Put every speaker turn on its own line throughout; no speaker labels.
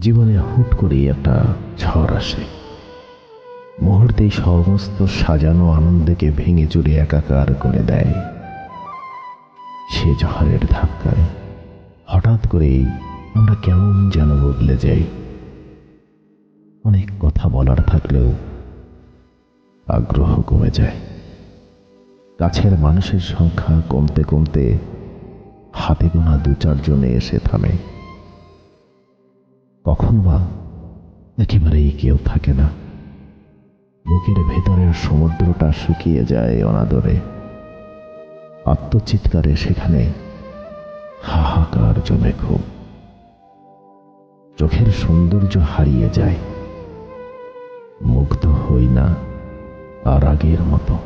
জীবনে হুট করে একটা ঝড় আসে। মুহূর্তেই সমস্ত সাজানো আনন্দকে ভেঙে চুরে একাকার করে দেয়। সে ঝড়ের ধাক্কায় হঠাৎ করেই আমরা কেমন যেন বদলে যাই। অনেক কথা বলার থাকলেও আগ্রহ কমে যায়। কাছের মানুষের সংখ্যা কমতে কমতে হাতে গোনা দু চারজনে এসে থামে। কখন বা একেবারেই কেউ থাকে না। বুকের ভেতরের সমুদ্রটা শুকিয়ে যায় অনাদরে। আত্মচিৎকারে সেখানে হাহাকার জমে খুব চোখের সৌন্দর্য হারিয়ে যায়। মুগ্ধ হই না আর আগের মতো।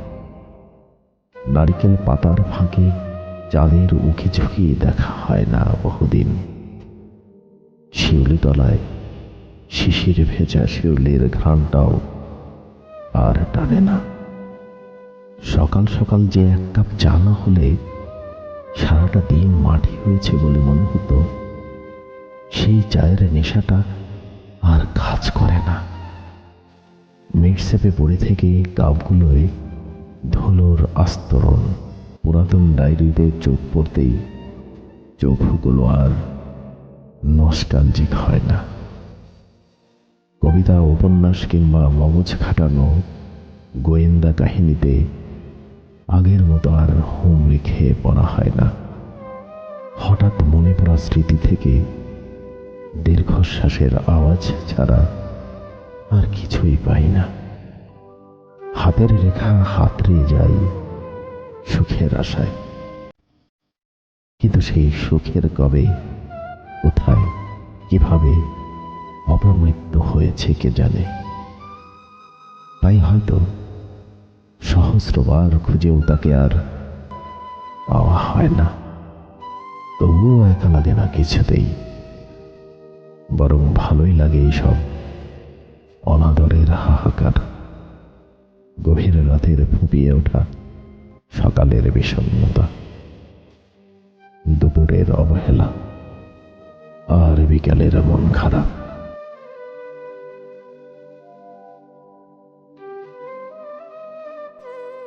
নারিকেল পাতার ফাঁকে চাঁদের উকি ঝুঁকি দেখা হয় না বহুদিন। শিউলি তলায় শিশির ভেজা শিউলির ঘ্রাণটাও আর টানে না। সকাল সকাল যে এক কাপ চা না হলে সারাটা দিন মাটি হয়েছে বলে মনে হতো, সেই চায়ের নেশাটা আর কাজ করে না। মিটসেপে পড়ে থেকে কাপগুলোয় ধুলোর আস্তরণ, পুরাতন ডায়েরিতে চোখ পড়তেই চোখগুলো আর নস্টালজিক হয় না। কবিতা, উপন্যাস কিংবা মগজ খাটানো গোয়েন্দা কাহিনীতে আগের মতো আর হোম রেখে পড়া হয় না। হঠাৎ মনে পড়া স্মৃতি থেকে দীর্ঘশ্বাসের আওয়াজ ছাড়া আর কিছুই পাই না। হাতের রেখা হাতড়ে যাই সুখের আশায়। কিন্তু সেই সুখের কবে কোথায়, কীভাবে অপমৃত্যু হয়েছে কে জানে। তাই হয়তো সহস্রবার খুঁজেও তাকে আর পাওয়া হয় না। তবুও একা লাগে না কিছুতেই। বরং ভালোই লাগে এইসব অনাদরের হাহাকার। গভীর রাতের ফুপিয়ে ওঠা সকালের বিষণ্ণতা। দুপুরের অবহেলা। আর বিকালের মন খারাপ।